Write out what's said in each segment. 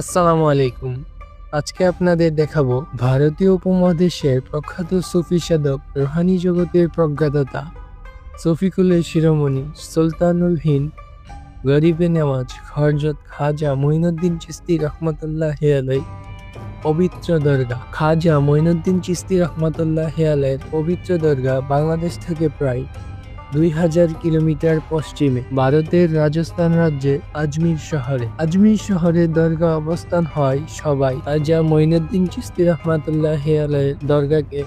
আসসালামু আলাইকুম। আজকে আপনাদের দেখাবো ভারতীয় উপমহাদেশের প্রখ্যাত সুফি সাধক রোহানি জগতের প্রজ্ঞাতা সফিকুলের শিরোমণি সুলতানুল হিন্দ, গরিবে নেওয়াজ হরজত খাজা মঈনুদ্দিন চিস্তি রহমতুল্লাহ হেয়ালয় পবিত্র দরগা খাজা মঈনুদ্দিন চিস্তি রহমতুল্লাহ হেয়ালের পবিত্র দরগা বাংলাদেশ থেকে প্রায় দুই হাজার কিলোমিটার পশ্চিমে ভারতের রাজস্থান রাজ্যে আজমির শহরে। আজমির শহরে দরগা অবস্থান হয় সবাই। রাজা মঈনুদ্দিন চিস্তি রহমাতুল্লাহ দরগাকে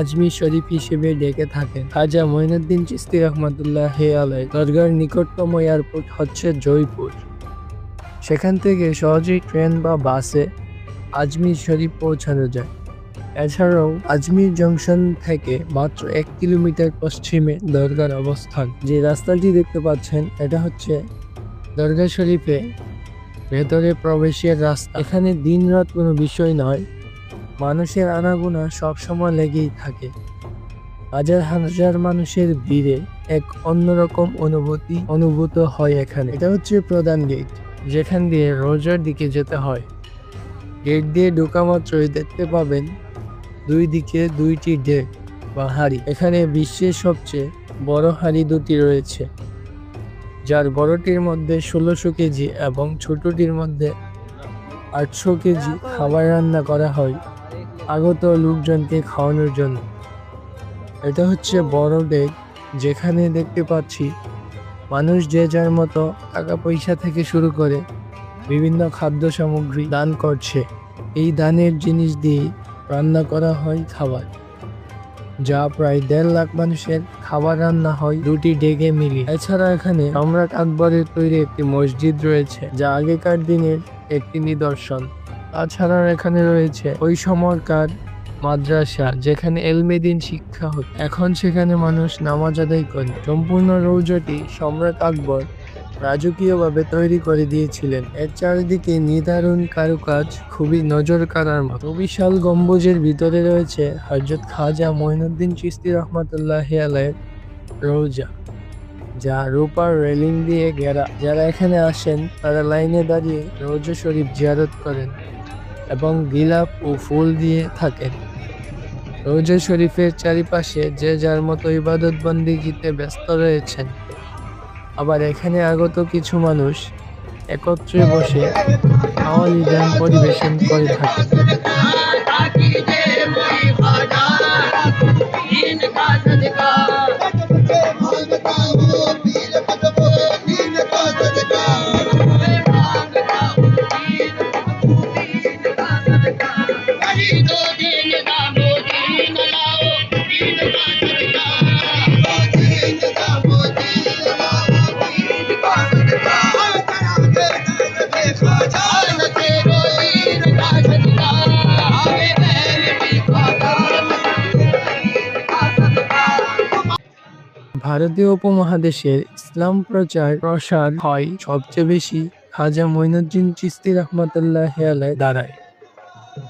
আজমির শরীফ হিসেবে ডেকে থাকেন। খাজা মঈনুদ্দিন চিস্তি রহমাতুল্লাহ হেয়ালের দরগার নিকটতম এয়ারপোর্ট হচ্ছে জয়পুর। সেখান থেকে সহজেই ট্রেন বা বাসে আজমির শরীফ পৌঁছানো যায়। এছাড়াও আজমির জংশন থেকে মাত্র এক কিলোমিটার পশ্চিমে দরগার অবস্থান। যে রাস্তাটি দেখতে পাচ্ছেন, এটা হচ্ছে দরগা শরীফে ভেতরে প্রবেশের রাস্তা। এখানে দিন রাত কোনো বিষয় নয়, মানুষের আনাগোনা সবসময় লেগেই থাকে। হাজার হাজার মানুষের ভিড়ে এক অন্যরকম অনুভূতি অনুভূত হয় এখানে। এটা হচ্ছে প্রধান গেট, যেখান দিয়ে রোজার দিকে যেতে হয়। গেট দিয়ে ঢোকা মাত্রই দেখতে পাবেন দুই দিকে দুইটি ডেক বা হাড়ি। এখানে বিশ্বের সবচেয়ে বড় হাড়ি দুটি রয়েছে, যার বড়টির মধ্যে ষোলোশো কেজি এবং ছোটটির মধ্যে আটশো কেজি খাবার রান্না করা হয় আগত লোকজনকে খাওয়ানোর জন্য। এটা হচ্ছে বড় ডেক, যেখানে দেখতে পাচ্ছি মানুষ যে যার মতো টাকা পয়সা থেকে শুরু করে বিভিন্ন খাদ্য সামগ্রী দান করছে। এই দানের জিনিস দিয়ে রান্না করা হয় খাবার। যা প্রায় দেড় লাখ মানুষের খাবার রান্না হয় দুটি ডেকে মিলিয়ে এছাড়া এখানে সম্রাট আকবরের তৈরি একটি মসজিদ রয়েছে, যা আগেকার দিনের একটি নিদর্শন। তাছাড়া এখানে রয়েছে ওই সময়কার মাদ্রাসা, যেখানে এলমেদিন শিক্ষা হতো। এখন সেখানে মানুষ নামাজ আদায় করে। সম্পূর্ণ রৌজটি সম্রাট আকবর রাজকীয়ভাবে তৈরি করে দিয়েছিলেন। এর চারিদিকে নির্ধারণ কারুকাজ, খুবই নজর কাড়ার মতো। বিশাল গম্বুজের ভিতরে রয়েছে হজরত খাজা মঈনুদ্দিন চিস্তি রহমতুল্লাহ আলাইয়ের রোজা যা রূপার রেলিং দিয়ে ঘেরা। যারা এখানে আসেন, তারা লাইনে দাঁড়িয়ে রোজা শরীফ জিয়ারত করেন এবং গিলাপ ও ফুল দিয়ে থাকেন। রোজা শরীফের চারিপাশে যে যার মতো ইবাদত বন্দিগিতে ব্যস্ত রয়েছেন। আবার এখানে আগত কিছু মানুষ একত্রে বসে আওয়ালি গান পরিবেশন করে থাকে। ভারতীয় উপমহাদেশের ইসলাম প্রচার প্রসার হয় সবচেয়ে বেশি, খাজা মঈনুদ্দিন চিস্তি রহমতুল্লাহ আলাই দ্বারায়।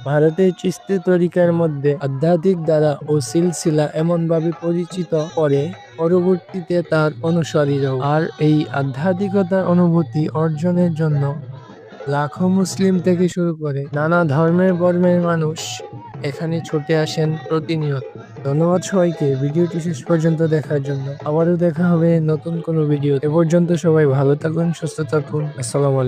ভারতের চিস্তি তরিকার মধ্যে আধ্যাত্মিক দ্বারা ও সিলসিলা এমনভাবে পরিচিত করে, পরবর্তীতে তার অনুসারীরাও। আর এই আধ্যাত্মিকতার অনুভূতি অর্জনের জন্য লাখো মুসলিম থেকে শুরু করে নানা ধর্মের বর্মের মানুষ এখানে ছুটে আসেন প্রতিনিয়ত। ধন্যবাদ সবাইকে। ভিডিওটি শেষ পর্যন্ত দেখার জন্য। আবারও দেখা হবে নতুন কোনো ভিডিও এ পর্যন্ত সবাই ভালো থাকুন, সুস্থ থাকুন। আসসালামু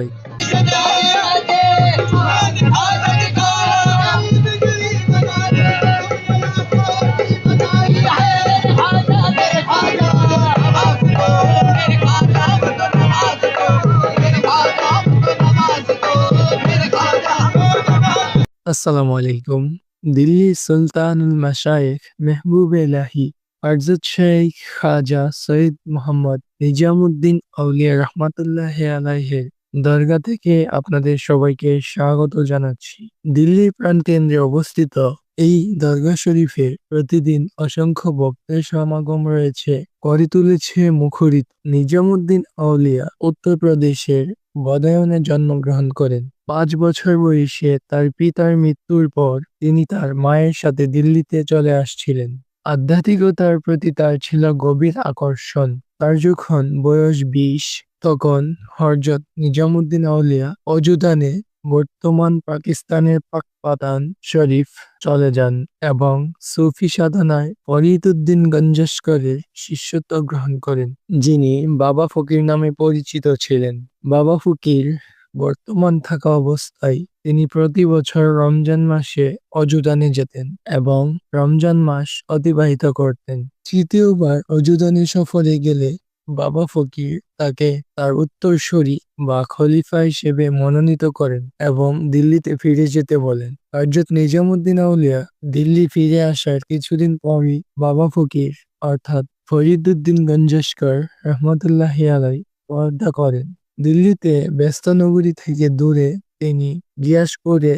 আসসালামু আলাইকুম। দিল্লি সুলতানুল মাশায়েখ মেহবুব এলাহি আরজত শেখ খাজা সৈয়দ মোহাম্মদ নিজামুদ্দিন আউলিয়া রহমাতুল্লাহ আলাইহের দরগা থেকে আপনাদের সবাইকে স্বাগত জানাচ্ছি। দিল্লির প্রাণকেন্দ্রে অবস্থিত এই দরগা শরীফে প্রতিদিন অসংখ্য ভক্তের সমাগম রয়েছে। করে তুলেছে মুখরিত নিজামুদ্দিন আউলিয়া উত্তরপ্রদেশের বদায়নে জন্মগ্রহণ করেন। পাঁচ বছর বয়সে তার পিতার মৃত্যুর পর তিনি তার মায়ের সাথে দিল্লিতে চলে আসছিলেন। আধ্যাত্মিকতার প্রতি তার ছিল গভীর আকর্ষণ। তার যখন বয়স বিশ, তখন হরজত নিজামুদ্দিন আউলিয়া অজুদানে বর্তমান পাকিস্তানের পাকপাতান শরীফ চলে যান এবং সুফি সাধনায় ফরিদুদ্দিন গঞ্জস্করের শিষ্যত্ব গ্রহণ করেন, যিনি বাবা ফকির নামে পরিচিত ছিলেন। বাবা ফকির বর্তমান থাকা অবস্থায় তিনি প্রতি বছর রমজান মাসে অজুদানে যেতেন এবং রমজান মাস অতিবাহিত করতেন। তৃতীয়বার অজুদানে সফরে গেলে বাবা ফকির তাকে তার উত্তরসূরি বা খলিফা হিসেবে মনোনীত করেন এবং দিল্লিতে ফিরে যেতে বলেন। হজরত নিজামুদ্দিন আউলিয়া দিল্লি ফিরে আসার কিছুদিন পরই বাবা ফকির অর্থাৎ ফরিদুদ্দিন গঞ্জস্কর রহমতুল্লাহ আলাই পর্দা করেন। দিল্লিতে ব্যস্ত নগরী থেকে দূরে তিনি গিয়াস গিয়াসপুরে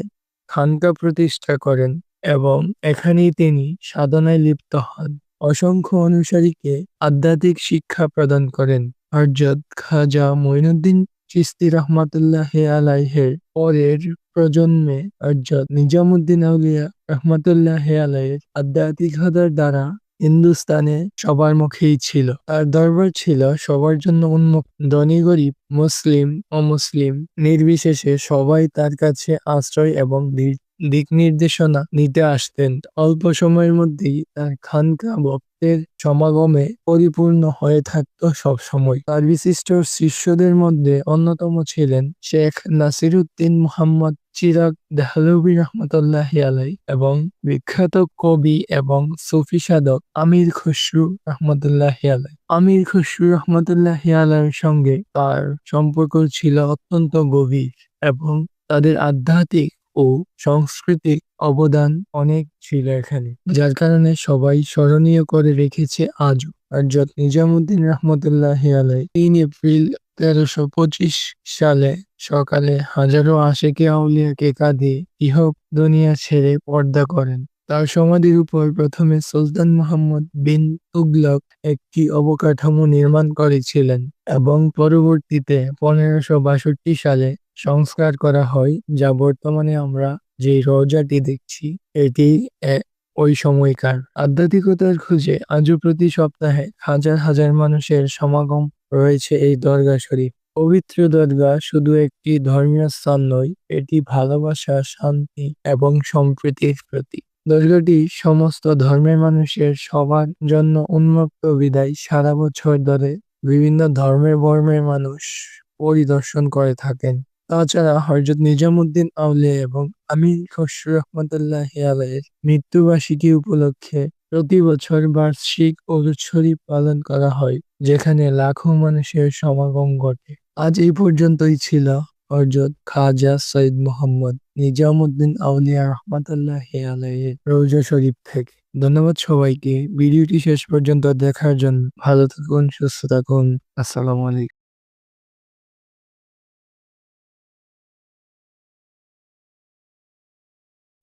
খানকা প্রতিষ্ঠা করেন এবং এখানেই তিনি সাধনায় লিপ্ত হন। অসংখ্য অনুসারীকে আধ্যাত্মিক শিক্ষা প্রদান করেন। হরজত খাজা মঈনুদ্দিন চিস্তি রহমাতুল্লাহ আলাইহের পরের প্রজন্মে হরজত নিজামুদ্দিন আউলিয়া রহমাতুল্লাহ আলাইয়ের আধ্যাত্মিকতার দ্বারা হিন্দুস্তানে সবার মুখেই ছিল। তার দরবার ছিল সবার জন্য উন্মুক্ত। ধনী, গরিব, মুসলিম, অমুসলিম নির্বিশেষে সবাই তার কাছে আশ্রয় এবং দিক নির্দেশনা নিতে আসতেন। অল্প সময়ের মধ্যেই তার খানকা ভক্তের সমাগমে পরিপূর্ণ হয়ে থাকত সবসময়। তার বিশিষ্ট শিষ্যদের মধ্যে অন্যতম ছিলেন শেখ নাসিরুদ্দিন মোহাম্মদ চিরাগ দেহলভি রহমতুল্লাহ আলাই এবং বিখ্যাত কবি এবং সুফি সাধক আমির খসরু রহমতুল্লাহ আলাই আমির খসরু রহমতুল্লাহ আলাইয়ের সঙ্গে তার সম্পর্ক ছিল অত্যন্ত গভীর এবং তাদের আধ্যাত্মিক ও সাংস্কৃতিক অবদান অনেক ছিল এখানে, যার কারণে সবাই স্মরণীয় করে রেখেছে আজও। হজরত নিজামুদ্দিন রহমতুল্লাহ আলাই তিন এপ্রিল তেরোশো পঁচিশ সালে সকালে হাজারো আশেকে আউলিয়াকে কাঁদে ইহক দুনিয়া ছেড়ে পর্দা করেন। তার সমাধির উপর প্রথমে সুলতান মোহাম্মদ বিন তুগলক একটি অবকাঠামো নির্মাণ করেছিলেন এবং পরবর্তীতে পনেরোশো বাষট্টি সালে সংস্কার করা হয়, যা বর্তমানে আমরা যে রোজাটি দেখছি, এটি ওই সময়কার। আধ্যাত্মিকতার খুঁজে আজও প্রতি সপ্তাহে হাজার হাজার মানুষের সমাগম রয়েছে এই দরগা শরীফ। পবিত্র দরগা শুধু একটি ধর্মীয় স্থান নয়, এটি ভালোবাসা, শান্তি এবং সম্প্রীতির প্রতীক। দরগাটি সমস্ত ধর্মের মানুষের সবার জন্য উন্মুক্ত বিদায় সারা বছর ধরে বিভিন্ন ধর্মের বর্মের মানুষ পরিদর্শন করে থাকেন। তাছাড়া হজরত নিজামুদ্দিন আউলিয়া এবং আমির খসরু রহমতুল্লাহ আলাইয়ের মৃত্যুবার্ষিকী উপলক্ষে প্রতি বছর বার্ষিক উৎসরী পালন করা হয়। যেখানে লাখো মানুষের সমাগম ঘটে। আজ এই পর্যন্তই ছিল হজরত খাজা সৈয়দ মোহাম্মদ নিজামুদ্দিন আউলিয়া রহমতুল্লাহ আলাইয়ের রৌজা শরীফ থেকে। ধন্যবাদ সবাইকে। ভিডিওটি শেষ পর্যন্ত দেখার জন্য ভালো থাকুন, সুস্থ থাকুন। আসসালামু আলাইকুম।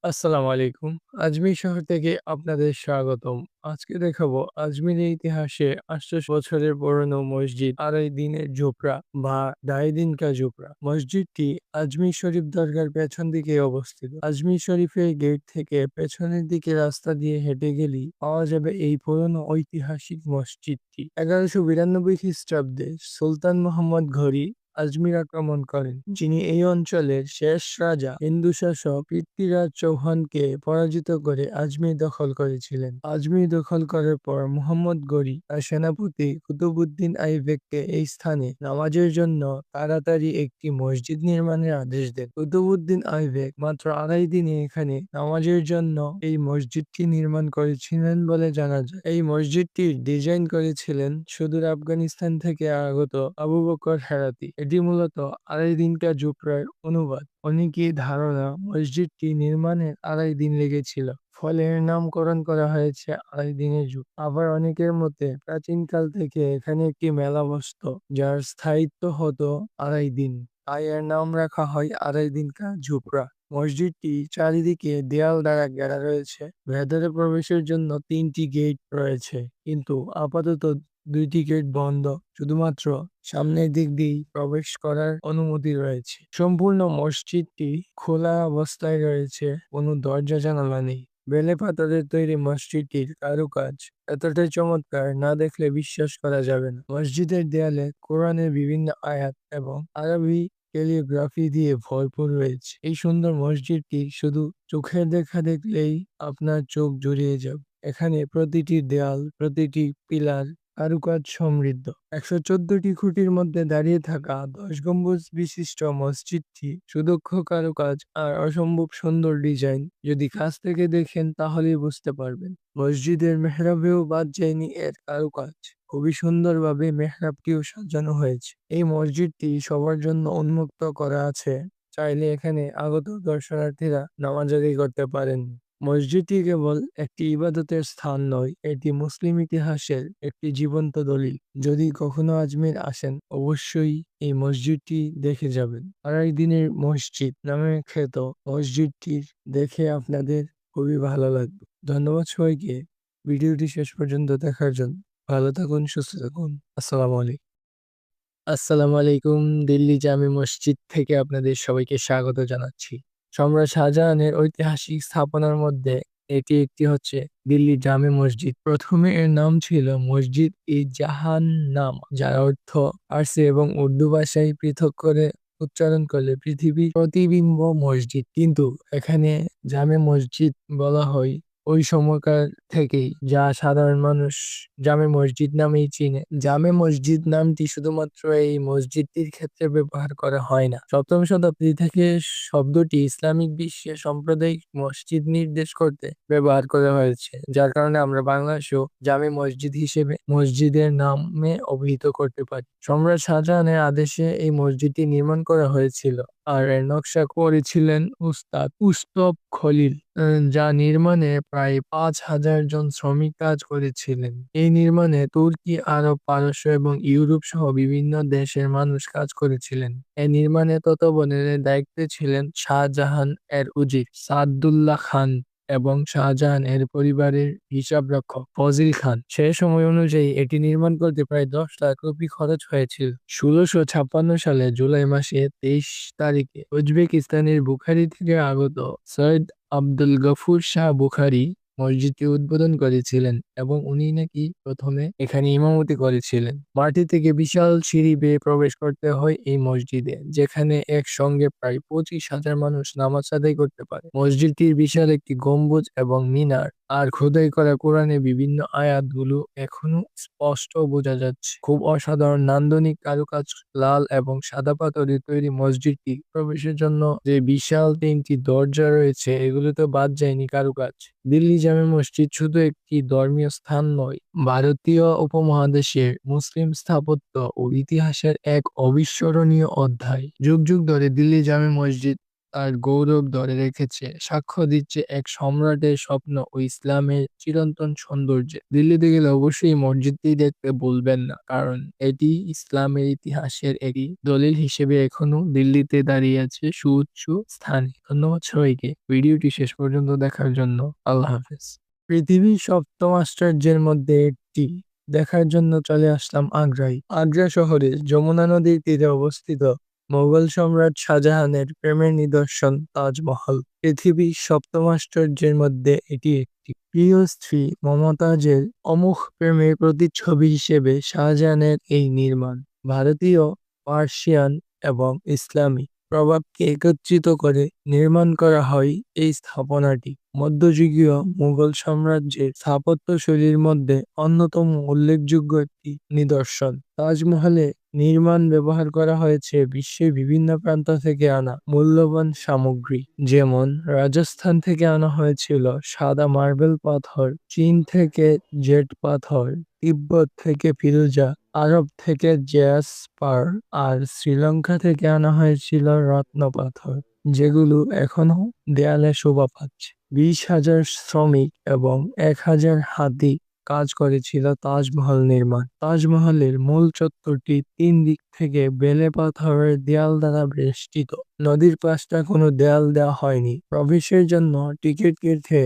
আসসালামু আলাইকুম। আজমির শহর থেকে আপনাদের স্বাগতম। আজকে দেখাবো আজমিরের ইতিহাসে আটশো বছরের পুরনো মসজিদ আড়াই দিনের ঝোপড়া বা ডাইদিনকা ঝোপড়া। মসজিদটি আজমির শরীফ দরগার পেছন দিকে অবস্থিত। আজমির শরীফের গেট থেকে পেছনের দিকে রাস্তা দিয়ে হেঁটে গেলেই পাওয়া যাবে এই পুরনো ঐতিহাসিক মসজিদটি। এগারোশো বিরানব্বই খ্রিস্টাব্দে সুলতান মোহাম্মদ ঘড়ি আজমির আক্রমণ করেন। যিনি এই অঞ্চলের শেষ রাজা হিন্দু শাসক পৃথ্বীরাজ চৌহানকে পরাজিত করে আজমির দখল করেছিলেন। আজমির দখল করার পর মুহাম্মদ গরি তার সেনাপতি কুতুবুদ্দিন আইবেককে এই স্থানে নামাজের জন্য তাড়াতাড়ি একটি মসজিদ নির্মাণের আদেশ দেন। কুতুবুদ্দিন আইবেক মাত্র আড়াই দিনে এখানে নামাজের জন্য এই মসজিদটি নির্মাণ করেছিলেন বলে জানা যায়। এই মসজিদটির ডিজাইন করেছিলেন সুদূর আফগানিস্তান থেকে আগত আবু বকর হেরাতি। এটি মূলত আড়াই দিনকা জুপড়ার অনুবাদ। অনেকের ধারণা মসজিদটি নির্মাণে আড়াই দিন লেগেছিল, ফলে এর নামকরণ করা হয়েছে আড়াই দিনের যুগ। আবার অনেকের মতে প্রাচীনকাল থেকে এখানে একটি মেলা বসত, যার স্থায়িত্ব হতো আড়াই দিন তাই এর নাম রাখা হয় আড়াই দিনকা ঝুপড়া মসজিদটি চারিদিকে দেয়াল দ্বারা ঘেরা রয়েছে। ভেতরে প্রবেশের জন্য তিনটি গেট রয়েছে, কিন্তু আপাতত দুইটি গেট বন্ধ শুধুমাত্র সামনের দিক দিয়েই প্রবেশ করার অনুমতি রয়েছে। সম্পূর্ণ মসজিদটি খোলা অবস্থায় রয়েছে, কোনো দরজা, জানালা নেই। বেলে পাথরের তৈরি মসজিদটির কারুকাজ এতটাই চমৎকার না দেখলে বিশ্বাস করা যাবে না। মসজিদের দেয়ালে কোরআনের বিভিন্ন আয়াত এবং আরবি ক্যালিগ্রাফি দিয়ে ভরপুর রয়েছে। এই সুন্দর মসজিদটি শুধু চোখের দেখা দেখলেই আপনার চোখ জুড়িয়ে যাবে। এখানে প্রতিটি দেয়াল, প্রতিটি পিলার কারুকাজ সমৃদ্ধ। একশো চোদ্দটি খুঁটির মধ্যে দাঁড়িয়ে থাকা দশ গম্বুজ বিশিষ্ট মসজিদটি সুদক্ষ কারুকাজ আর অসম্ভব সুন্দর ডিজাইন। যদি কাছ থেকে দেখেন তাহলেই বুঝতে পারবেন, মসজিদের মেহরাবেও বাদ যায়নি এর কারুকাজ। খুবই সুন্দরভাবে মেহরাবটিও সাজানো হয়েছে। এই মসজিদটি সবার জন্য উন্মুক্ত করা আছে। চাইলে এখানে আগত দর্শনার্থীরা নামাজ করতে পারেন মসজিদটি কেবল একটি ইবাদতের স্থান নয়, এটি মুসলিম ইতিহাসের একটি জীবন্ত দলিল। যদি কখনো আজমির আসেন, অবশ্যই এই মসজিদটি দেখে যাবেন। আড়াই দিনের মসজিদ নামে খ্যাত মসজিদটির দেখে আপনাদের খুবই ভালো লাগবে। ধন্যবাদ সবাইকে। ভিডিওটি শেষ পর্যন্ত দেখার জন্য। ভালো থাকুন, সুস্থ থাকুন। আসসালামু আলাইকুম। আসসালামু আলাইকুম। দিল্লি জামি মসজিদ থেকে আপনাদের সবাইকে স্বাগত জানাচ্ছি। সম্রাট শাহজাহানের ঐতিহাসিক স্থাপনার মধ্যে এটি একটি হচ্ছে দিল্লি জামে মসজিদ। প্রথমে এর নাম ছিল মসজিদ ই জাহান নাম যার অর্থ আরসি এবং উর্দু ভাষায় পৃথক করে উচ্চারণ করলে পৃথিবীর প্রতিবিম্ব মসজিদ। কিন্তু এখানে জামে মসজিদ বলা হয় ওই সময়কার থেকেই যা সাধারণ মানুষ জামে মসজিদ নামেই চিনে। জামে মসজিদ নামটি শুধুমাত্র এই মসজিদটির ক্ষেত্রে ব্যবহার করা হয় না। সপ্তম শতাব্দী থেকে শব্দটি ইসলামিক বিশ্বে সাম্প্রদায়িক মসজিদ নির্দেশ করতে ব্যবহার করা হয়েছে, যার কারণে আমরা বাংলাদেশেও জামে মসজিদ হিসেবে মসজিদের নামে অভিহিত করতে পারি। সম্রাট শাহজাহানের আদেশে এই মসজিদটি নির্মাণ করা হয়েছিল। আর এর নকশা করেছিলেন উস্তাদ উস্তব খলিল। যা নির্মাণে প্রায় পাঁচ হাজার জন শ্রমিক কাজ করেছিলেন। এই নির্মাণে তুর্কি, আরব, পারস্য এবং ইউরোপ সহ বিভিন্ন দেশের মানুষ কাজ করেছিলেন। এই নির্মাণে তত্ত্বাবধানের দায়িত্বে ছিলেন শাহজাহান এর উজির সাদুল্লাহ খান। এবং শাহজাহান এর পরিবারের হিসাবরক্ষক ফজিল খান সে সময় অনুযায়ী এটি নির্মাণ করতে প্রায় দশ লাখ রুপি খরচ হয়েছিল। ষোলোশো ছাপ্পান্ন সালে জুলাই মাসে তেইশ তারিখে উজবেকিস্তানের বুখারি থেকে আগত সৈয়দ আব্দুল গফুর শাহ বুখারি মসজিদটি উদ্বোধন করেছিলেন এবং উনি নাকি প্রথমে এখানে ইমামতি করেছিলেন। মাটি থেকে বিশাল সিঁড়ি বেয়ে প্রবেশ করতে হয় এই মসজিদে, যেখানে একসঙ্গে প্রায় পঁচিশ হাজার মানুষ নামাজ আদায় করতে পারে। মসজিদটির বিশাল একটি গম্বুজ এবং মিনার আর খোদাই করা কোরআনে বিভিন্ন আয়াতগুলো এখনও স্পষ্ট বোঝা যাচ্ছে। খুব অসাধারণ নান্দনিক কারুকাজ, লাল এবং সাদা পাথরের তৈরি মসজিদটি প্রবেশের জন্য যে বিশাল তিনটি দরজা রয়েছে এগুলোতে বাদ যায়নি কারুকাজ। দিল্লি জামে মসজিদ শুধু একটি ধর্মীয় স্থান নয়, ভারতীয় উপমহাদেশের মুসলিম স্থাপত্য ও ইতিহাসের এক অবিস্মরণীয় অধ্যায়। যুগ যুগ ধরে দিল্লি জামে মসজিদ তার গৌরব ধরে রেখেছে। সাক্ষ্য দিচ্ছে এক সম্রাটের স্বপ্ন ও ইসলামের চিরন্তন সৌন্দর্যে। দিল্লিতে গেলে অবশ্যই মসজিদটি দেখতে বলবেন না, কারণ এটি ইসলামের ইতিহাসের একটি দলিল হিসেবে এখনও দিল্লিতে দাঁড়িয়ে আছে সুউচ্চ স্থানে। ধন্যবাদ সবাইকে। ভিডিওটি শেষ পর্যন্ত দেখার জন্য আল্লাহ হাফেজ। পৃথিবীর সপ্তম আশ্চর্যের মধ্যে একটি। দেখার জন্য চলে আসলাম আগ্রায়। আগ্রা শহরে যমুনা নদীর তীরে অবস্থিত মোগল সম্রাট শাহজাহানের প্রেমের নিদর্শন তাজমহল। পৃথিবীর সপ্তম আশ্চর্যের মধ্যে এটি একটি। প্রিয় স্ত্রী মমতাজের অমুখ প্রেমের প্রতিচ্ছবি হিসেবে শাহজাহানের এই নির্মাণ ভারতীয়, পার্সিয়ান এবং ইসলামী প্রভাবকে একত্রিত করে নির্মাণ করা হয় এই স্থাপনাটি। মধ্যযুগীয় মুঘল সাম্রাজ্যের স্থাপত্যশৈলীর মধ্যে অন্যতম উল্লেখযোগ্য একটি নিদর্শন। তাজমহলে নির্মাণ ব্যবহার করা হয়েছে বিশ্বের বিভিন্ন প্রান্ত থেকে আনা মূল্যবান সামগ্রী। যেমন, রাজস্থান থেকে আনা হয়েছিল সাদা মার্বেল পাথর, চীন থেকে জেট পাথর, তিব্বত থেকে ফিরুজা, আরব থেকে জ্যাসপার আর শ্রীলঙ্কা থেকে আনা হয়েছিল রত্ন পাথর, যেগুলো এখনও দেয়ালে শোভা পাচ্ছে। বিশ হাজার শ্রমিক এবং এক হাজার হাতি কাজ করেছিল তাজমহল নির্মাণ। তাজমহলের মূল চত্বরটি তিন দিক থেকে বেলে পাথরের দেয়াল দ্বারা বেষ্টিত। নদীর পাশটা কোনো দেয়াল দেওয়া হয়নি। প্রবেশের জন্য টিকিট কেটে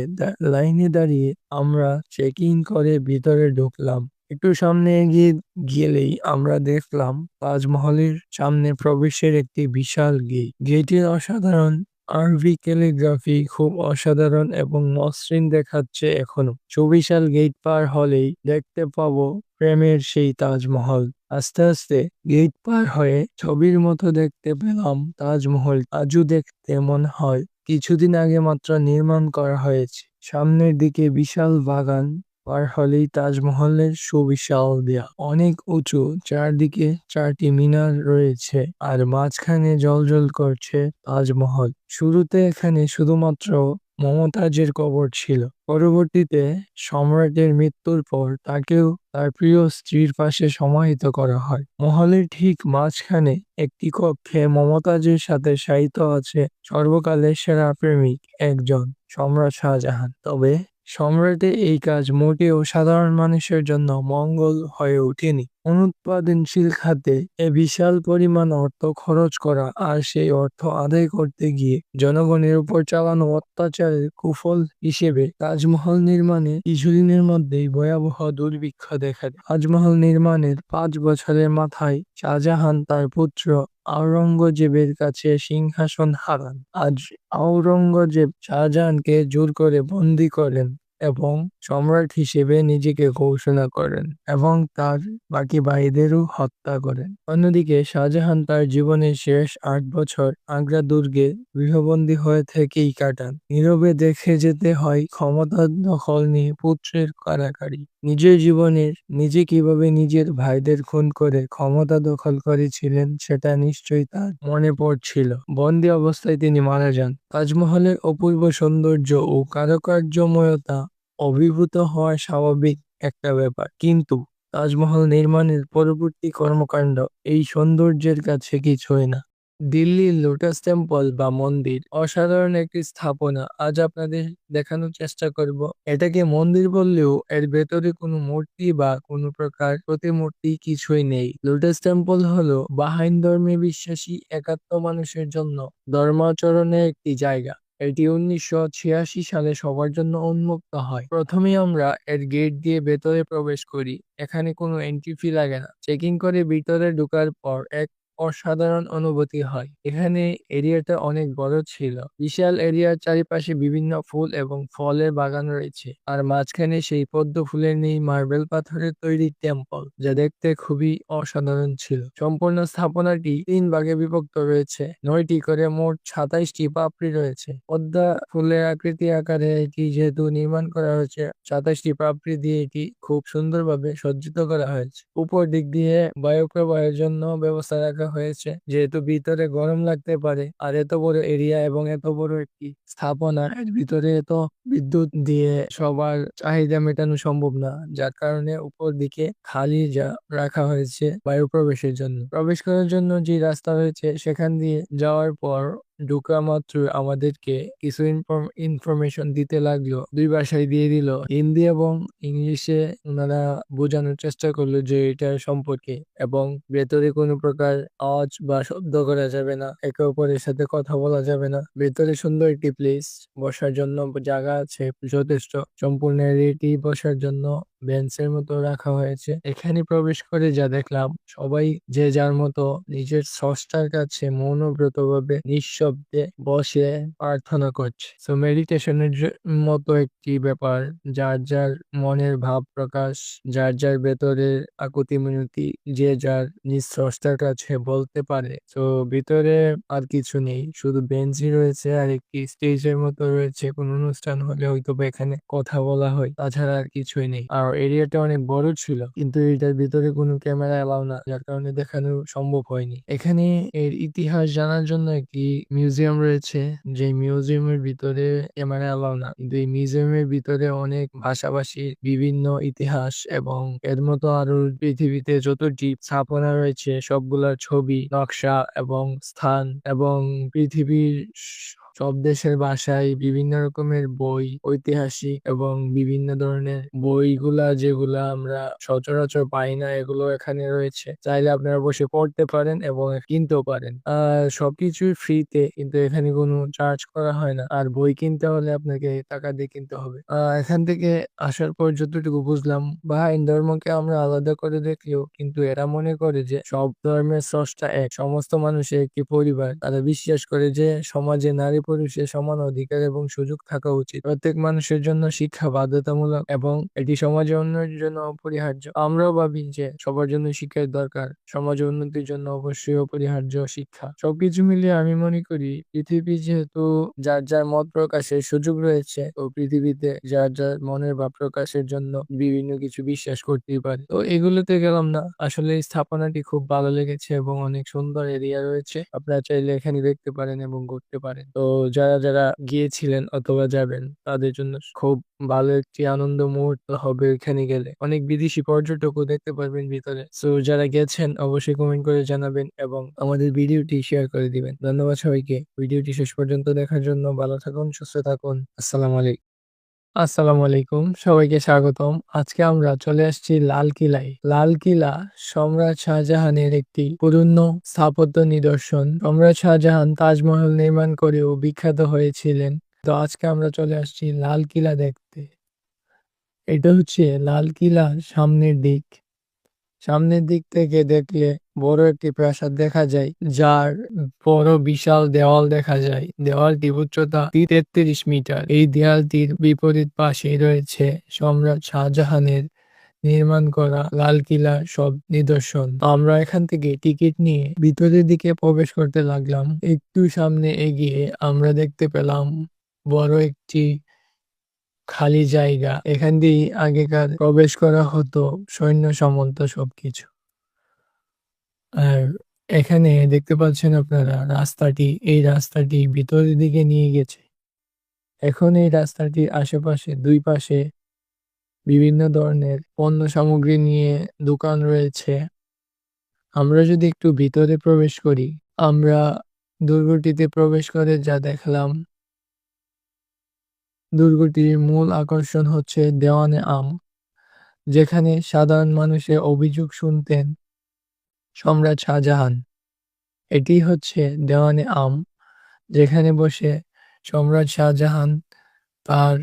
লাইনে দাঁড়িয়ে আমরা চেক ইন করে ভিতরে ঢুকলাম। একটু সামনে এগিয়ে গেলেই আমরা দেখলাম তাজমহলের সামনে প্রবেশের একটি বিশাল গেট। গেটের অসাধারণ আরভি ক্যালিগ্রাফি খুব অসাধারণ এবং মসৃণ দেখাচ্ছে এখনও। সুবিশাল গেট পার হলেই দেখতে পাবো প্রেমের সেই তাজমহল। আস্তে আস্তে গেট পার হয়ে ছবির মতো দেখতে পেলাম তাজমহল আজও দেখতে মনে হয়। কিছুদিন আগে মাত্র নির্মাণ করা হয়েছে। সামনের দিকে বিশাল বাগান পার হলেই তাজমহলের সুবিশাল দেয়া। অনেক উঁচু, চারদিকে চারটি মিনার রয়েছে আর মাঝখানে জল করছে তাজমহল। শুরুতে এখানে শুধুমাত্র মমতাজের কবর ছিল। পরবর্তীতে সম্রাটের মৃত্যুর পর তাকেও তার প্রিয় স্ত্রীর পাশে সমাহিত করা হয়। মহলের ঠিক মাঝখানে একটি কক্ষে মমতাজের সাথে সাহিত্য আছে সর্বকালের সেরা প্রেমিক একজন, সম্রাট শাহজাহান। তবে সম্রাটের এই কাজ মোটেও সাধারণ মানুষের জন্য মঙ্গল হয়ে ওঠেনি। অনুৎপাদনশীল খাতে এ বিশাল পরিমাণ অর্থ খরচ করা আর সেই অর্থ আদায় করতে গিয়ে জনগণের উপর চালানো অত্যাচারের কুফল হিসেবে তাজমহল নির্মাণে কিছুদিনের মধ্যেই ভয়াবহ দুর্ভিক্ষ দেখা দেয়। তাজমহল নির্মাণের পাঁচ বছরের মাথায় শাহজাহান তার পুত্র আওরঙ্গজেবের কাছে সিংহাসন হারান। আজ আওরঙ্গজেব শাহজাহানকে জোর করে বন্দি করেন। এবং সম্রাট হিসেবে নিজেকে ঘোষণা করেন এবং তার বাকি ভাইদেরও হত্যা করেন। অন্যদিকে শাহজাহান তার জীবনের শেষ আট বছর আগ্রা দুর্গে গৃহবন্দী হয়ে থেকেই কাটান। নীরবে দেখে যেতে হয় ক্ষমতার দখল নিয়ে পুত্রের কারাকারি নিজের জীবনের, নিজে কীভাবে নিজের ভাইদের খুন করে ক্ষমতা দখল করেছিলেন সেটা নিশ্চয়ই তার মনে পড়ছিল। বন্দী অবস্থায় তিনি মারা যান। তাজমহলের অপূর্ব সৌন্দর্য ও কারুকার্যময়তা অভিভূত হওয়া স্বাভাবিক একটা ব্যাপার। কিন্তু তাজমহল নির্মাণের পরবর্তী কর্মকাণ্ড এই সৌন্দর্যের কাছে কিছুই না। দিল্লির লোটাস টেম্পল বা মন্দির অসাধারণ একটি স্থাপনা। আজ আপনাদের দেখানোর চেষ্টা করব। এটাকে মন্দির বললেও এর ভেতরে কোনো মূর্তি বা কোনো প্রকার প্রতিমূর্তি কিছুই নেই। লোটাস টেম্পল হলো বাহাইন ধর্মে বিশ্বাসী একাত্ম মানুষের জন্য ধর্মাচরণের একটি জায়গা। এটি উনিশশো ছিয়াশি সালে সবার জন্য উন্মুক্ত হয়। প্রথমে আমরা এর গেট দিয়ে ভেতরে প্রবেশ করি। এখানে কোনো এন্ট্রি ফি লাগে না। চেকিং করে ভিতরে ঢোকার পর এক অসাধারণ অনুভূতি হয়। এখানে এরিয়াটা অনেক বড় ছিল। বিশাল এরিয়ার চারিপাশে বিভিন্ন ফুল এবং ফলের বাগান রয়েছে। আর মাঝখানে সেই পদ্ম ফুলের নেই মার্বেল পাথরের তৈরি টেম্পল, যা দেখতে খুবই অসাধারণ ছিল। সম্পূর্ণ স্থাপনাটি তিন ভাগে বিভক্ত রয়েছে। নয়টি করে মোট সাতাইশটি পাপড়ি রয়েছে। পদ্মা ফুলের আকৃতি আকারে এটি যেহেতু নির্মাণ করা হয়েছে, সাতাইশটি পাপড়ি দিয়ে এটি খুব সুন্দরভাবে সজ্জিত করা হয়েছে। উপর দিক দিয়ে বায়ু প্রবাহের জন্য ব্যবস্থা রাখা হয়েছে, যেহেতু ভিতরে গরম লাগতে পারে। আর এত বড় এরিয়া এবং এত বড় একটি স্থাপনা, এর ভিতরে এত বিদ্যুৎ দিয়ে সবার চাহিদা মেটানো সম্ভব না, যার কারণে উপর দিকে খালি যা রাখা হয়েছে বায়ু প্রবেশের জন্য। প্রবেশ করার জন্য যে রাস্তা রয়েছে সেখান দিয়ে যাওয়ার পর ঢোকা মাত্র আমাদেরকে কিছু ইনফরমেশন দিতে লাগল। দুই ভাষায় দিয়ে দিল, হিন্দি এবং ইংলিশে ওনারা বোঝানোর চেষ্টা করল যে এটার সম্পর্কে এবং ভেতরে কোনো প্রকার আওয়াজ বা শব্দ করা যাবে না, একে অপরের সাথে কথা বলা যাবে না। ভেতরে সুন্দর একটি প্লেস বসার জন্য জায়গা আছে, যথেষ্ট। সম্পূর্ণ রেডি বসার জন্য বেঞ্চের মতো রাখা হয়েছে। এখানে প্রবেশ করে যা দেখলাম, সবাই যে যার মতো নিজের স্রষ্টার কাছে মনোব্রত ভাবে নিঃশব্দে বসে প্রার্থনা করছে। তো মেডিটেশনের মতো একটি ব্যাপার, যার যার মনের ভাব প্রকাশ, যার যার ভেতরের আকুতি মিনতি যে যার নিজ স্রষ্টার কাছে বলতে পারে। তো ভিতরে আর কিছু নেই, শুধু বেঞ্চই রয়েছে, আর একটি স্টেজের মতো রয়েছে। কোন অনুষ্ঠান হলে হয়তো এখানে কথা বলা হয়, তাছাড়া আর কিছুই নেই। আর এরিয়াটা অনেক বড় ছিল। কিন্তু এটার ভিতরে কোনো ক্যামেরা এলাও না, যার কারণে দেখানো সম্ভব হয়নি। এখানে এর ইতিহাস জানার জন্য একটি মিউজিয়াম রয়েছে। যে মিউজিয়ামের ভিতরে ক্যামেরা এলাও না, কিন্তু এই মিউজিয়ামের ভিতরে অনেক ভাষাভাষীর বিভিন্ন ইতিহাস এবং এর মতো আরও পৃথিবীতে যতটি স্থাপনা রয়েছে, সবগুলার ছবি, নকশা এবং স্থান এবং পৃথিবীর সব দেশের ভাষায় বিভিন্ন রকমের বই, ঐতিহাসিক এবং বিভিন্ন ধরনের বইগুলা যেগুলা আমরা সচরাচর পাই না, এগুলো এখানে রয়েছে। চাইলে আপনারা বসে পড়তে পারেন এবং কিনতেও পারেন। আহ সবকিছুই ফ্রিতে, কিন্তু এখানে কোনো চার্জ করা হয় না। আর বই কিনতে হলে আপনাকে টাকা দিয়ে কিনতে হবে। এখান থেকে আসার পর যতটুকু বুঝলাম, বা হিন্দু ধর্মকে আমরা আলাদা করে দেখলেও, কিন্তু এরা মনে করে যে সব ধর্মের স্রষ্টা এক। সমস্ত মানুষের একটি পরিবার। তারা বিশ্বাস করে যে সমাজে নারী পুরুষের সমান অধিকার এবং সুযোগ থাকা উচিত। প্রত্যেক মানুষের জন্য শিক্ষা বাধ্যতামূলক এবং এটি সমাজের উন্নয়নের জন্য অপরিহার্য। আমরাও ভাবি যে সবার জন্য শিক্ষার দরকার, সমাজের উন্নতির জন্য অবশ্যই অপরিহার্য শিক্ষা। সবকিছু মিলিয়ে আমি মনে করি, পৃথিবী যেহেতু যার যার মত প্রকাশের সুযোগ রয়েছে ও পৃথিবীতে যার যার মনের ভাব প্রকাশের জন্য বিভিন্ন কিছু বিশ্বাস করতেই পারে। তো এগুলোতে গেলাম না। আসলে এই স্থাপনাটি খুব ভালো লেগেছে এবং অনেক সুন্দর এরিয়া রয়েছে। আপনারা চাইলে এখানে দেখতে পারেন এবং ঘুরতে পারেন। তো যারা যারা গিয়েছিলেন অথবা যাবেন, তাদের জন্য খুব ভালো একটি আনন্দ মুহূর্ত হবে এখানে গেলে। অনেক বিদেশি পর্যটকও দেখতে পারবেন ভিতরে। সো যারা গেছেন অবশ্যই কমেন্ট করে জানাবেন এবং আমাদের ভিডিওটি শেয়ার করে দিবেন। ধন্যবাদ সবাইকে। ভিডিওটি শেষ পর্যন্ত দেখার জন্য ভালো থাকুন, সুস্থ থাকুন। আসসালাম আলাইকুম। আসসালামু আলাইকুম, সবাইকে স্বাগতম। আজকে আমরা চলে আসছি লাল কিলায়। লাল কিলা সম্রাট শাহজাহানের একটি পুরনো স্থাপত্য নিদর্শন। সম্রাট শাহজাহান তাজমহল নির্মাণ করেও বিখ্যাত হয়েছিলেন। তো আজকে আমরা চলে আসছি লাল কিলা দেখতে। এটা হচ্ছে লাল কিলার সামনের দিক। সামনের দিক থেকে দেখলে বড় একটি প্রাসাদ দেখা যায়, যার বড় বিশাল দেওয়াল দেখা যায়। দেওয়ালটি উচ্চতা তেত্রিশ মিটার। এই দেয়ালটির বিপরীত পাশে রয়েছে সম্রাট শাহজাহানের নির্মাণ করা লাল কিলার সব নিদর্শন। আমরা এখান থেকে টিকিট নিয়ে ভিতরের দিকে প্রবেশ করতে লাগলাম। একটু সামনে এগিয়ে আমরা দেখতে পেলাম বড় একটি খালি জায়গা। এখান দিয়েই আগেকার প্রবেশ করা হতো সৈন্য সামন্ত সবকিছু। আর এখানে দেখতে পাচ্ছেন আপনারা, রাস্তাটি, এই রাস্তাটি ভিতরের দিকে নিয়ে গেছে। এখন এই রাস্তাটির আশেপাশে দুই পাশে বিভিন্ন ধরনের পণ্য সামগ্রী নিয়ে দোকান রয়েছে। আমরা যদি একটু ভিতরে প্রবেশ করি, আমরা দুর্গটিতে প্রবেশ করে যা দেখলাম, দুর্গটির মূল আকর্ষণ হচ্ছে দেওয়ানে আম, যেখানে সাধারণ মানুষের অভিযোগ শুনতেন সম্রাট শাহজাহান। এটি হচ্ছে দেওয়ানে আম, যেখানে বসে সম্রাট শাহজাহান তার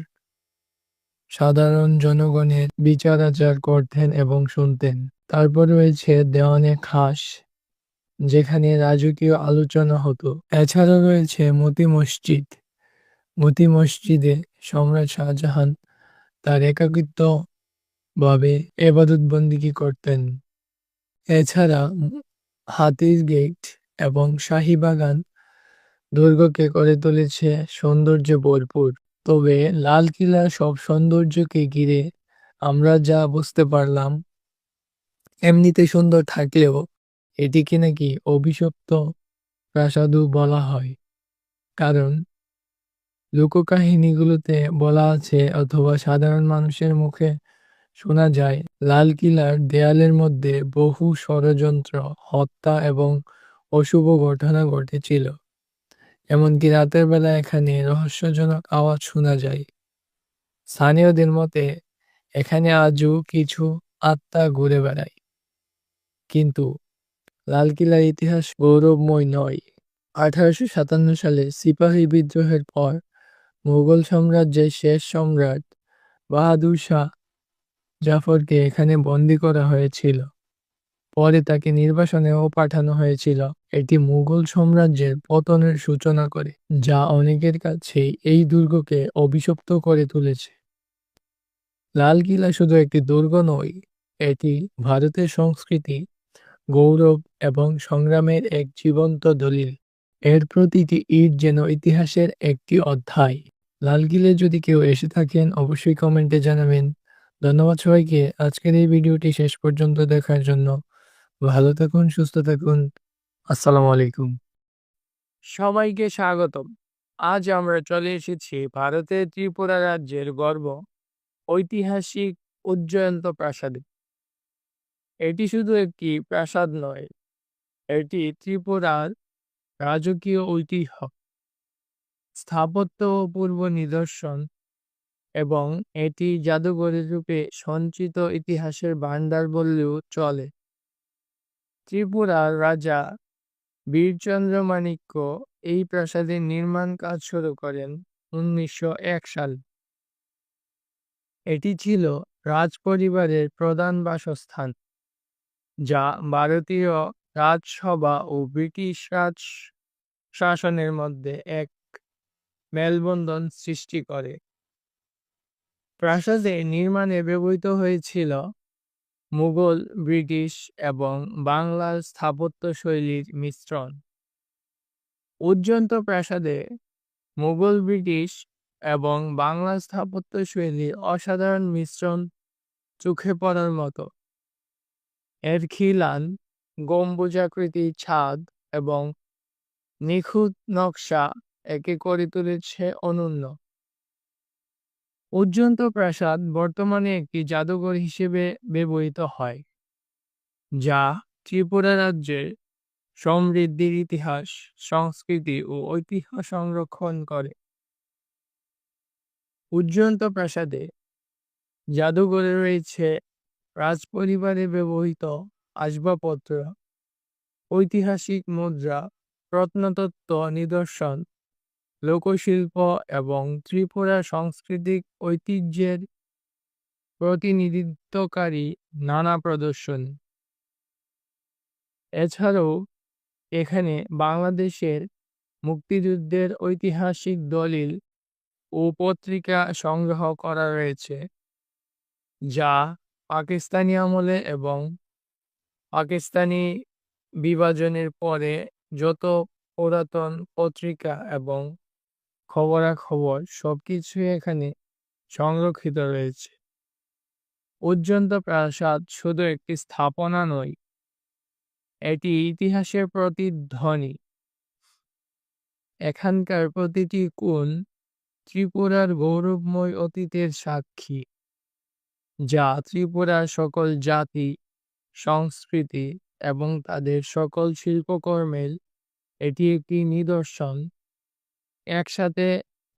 সাধারণ জনগণের বিচার আচার করতেন এবং শুনতেন। তারপর রয়েছে দেওয়ানে খাস, যেখানে রাজকীয় আলোচনা হতো। এছাড়া রয়েছে মতি মসজিদ। মতি মসজিদে সম্রাট শাহজাহান তার একাকিত্ব ভাবে এবাদত বন্দিগি করতেন। এছাড়া হাতির গেট এবং শাহীবাগান দুর্গকে করে তুলেছে সৌন্দর্যে ভরপুর তবে লাল কিলার সব সৌন্দর্যকে ঘিরে আমরা যা বুঝতে পারলাম, এমনিতে সুন্দর থাকলেও এটিকে নাকি অভিশপ্ত প্রাসাদও বলা হয়। কারণ লোককাহিনীগুলোতে বলা আছে, অথবা সাধারণ মানুষের মুখে শোনা যায় লাল কিলার দেয়ালের মধ্যে বহু ষড়যন্ত্র, হত্যা এবং অশুভ ঘটনা ঘটেছিল। এমনকি রাতের বেলা এখানে রহস্যজনক আওয়াজ শোনা যায়। স্থানীয়দের মতে, এখানে আজও কিছু আত্মা ঘুরে বেড়ায়। কিন্তু লালকিল্লার ইতিহাস গৌরবময় নয়। আঠারোশো সাতান্ন সালে সিপাহী বিদ্রোহের পর মুঘল সাম্রাজ্যের শেষ সম্রাট বাহাদুর শাহ জাফরকে এখানে বন্দী করা হয়েছিল। পরে তাকে নির্বাসনেও পাঠানো হয়েছিল এটি মুঘল সাম্রাজ্যের পতনের সূচনা করে, যা অনেকের কাছে এই দুর্গকে অভিশপ্ত করে তুলেছে। লাল কিলা শুধু একটি দুর্গ নয়, এটি ভারতের সংস্কৃতি, গৌরব এবং সংগ্রামের এক জীবন্ত দলিল। এর প্রতিটি ইট যেন ইতিহাসের একটি অধ্যায়। লালকিলে যদি কেউ এসে থাকেন, অবশ্যই কমেন্টে জানাবেন। ধন্যবাদ সবাইকে। আজকের এই ভিডিওটি শেষ পর্যন্ত দেখার জন্য ভালো থাকুন, সুস্থ থাকুন। আসসালামু আলাইকুম। সবাইকে স্বাগতম। আজ আমরা চলে এসেছি ভারতের ত্রিপুরা রাজ্যের গর্ব ঐতিহাসিক উজ্জয়ন্ত প্রাসাদে। এটি শুধু একটি প্রাসাদ নয়, এটি ত্রিপুরার রাজকীয় ঐতিহ্য। স্থাপত্য পূর্ব নিদর্শন এবং এটি জাদুঘরের রূপে সঞ্চিত ইতিহাসের ভাণ্ডার বললেও চলে। ত্রিপুরার রাজা বীরচন্দ্র মাণিক্য এই প্রাসাদের নির্মাণ কাজ শুরু করেন উনিশশো এক সাল। এটি ছিল রাজ পরিবারের প্রধান বাসস্থান, যা ভারতীয় রাজসভা ও ব্রিটিশ রাজ শাসনের মধ্যে এক মেলবন্ধন সৃষ্টি করে। প্রাসাদের নির্মাণে ব্যবহৃত হয়েছিল মুঘল, ব্রিটিশ এবং বাংলার স্থাপত্যশৈলীর মিশ্রণ। উজ্জন্ত প্রাসাদে মুঘল, ব্রিটিশ এবং বাংলা স্থাপত্যশৈলীর অসাধারণ মিশ্রণ চোখে পড়ার মতো। এর খিলান, গম্বুজাকৃতি, ছাদ এবং নিখুঁত নকশা একে করে তুলেছে অনন্য। উজ্জন্ত প্রাসাদ বর্তমানে একটি জাদুঘর হিসেবে ব্যবহৃত হয়, যা ত্রিপুরা রাজ্যের সমৃদ্ধির ইতিহাস, সংস্কৃতি ও ঐতিহ্য সংরক্ষণ করে। উজ্জন্ত প্রাসাদে জাদুঘরে রয়েছে রাজপরিবারে ব্যবহৃত আসবাবপত্র, ঐতিহাসিক মুদ্রা, প্রত্নতত্ত্ব, নিদর্শন লোকশিল্প এবং ত্রিপুরা সাংস্কৃতিক ঐতিহ্যের প্রতিনিধিত্বকারী নানা প্রদর্শনী। এছাড়াও, এখানে বাংলাদেশের মুক্তিযুদ্ধের ঐতিহাসিক দলিল ও পত্রিকা সংগ্রহ করা রয়েছে, যা পাকিস্তানি আমলে এবং পাকিস্তানি বিভাজনের পরে যত পুরাতন পত্রিকা এবং খবরাখবর সবকিছুই এখানে সংরক্ষিত রয়েছে। উজ্জন্ত প্রাসাদ শুধু একটি স্থাপনা নয়, এটি ইতিহাসের প্রতি প্রতিধ্বনি এখানকার প্রতিটি কোণ ত্রিপুরার গৌরবময় অতীতের সাক্ষী, যা ত্রিপুরার সকল জাতি, সংস্কৃতি এবং তাদের সকল শিল্পকর্মের এটি একটি নিদর্শন। একসাথে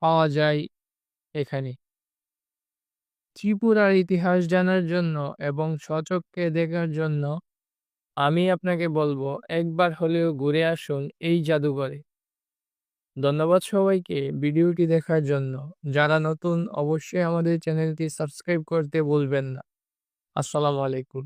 পাওয়া যায় এখানে। ত্রিপুরার ইতিহাস জানার জন্য এবং সচককে দেখার জন্য আমি আপনাকে বলব, একবার হলেও ঘুরে আসুন এই জাদুঘরে। ধন্যবাদ সবাইকে ভিডিওটি দেখার জন্য। যারা নতুন, অবশ্যই আমাদের চ্যানেলটি সাবস্ক্রাইব করতে ভুলবেন না। আসসালামু আলাইকুম।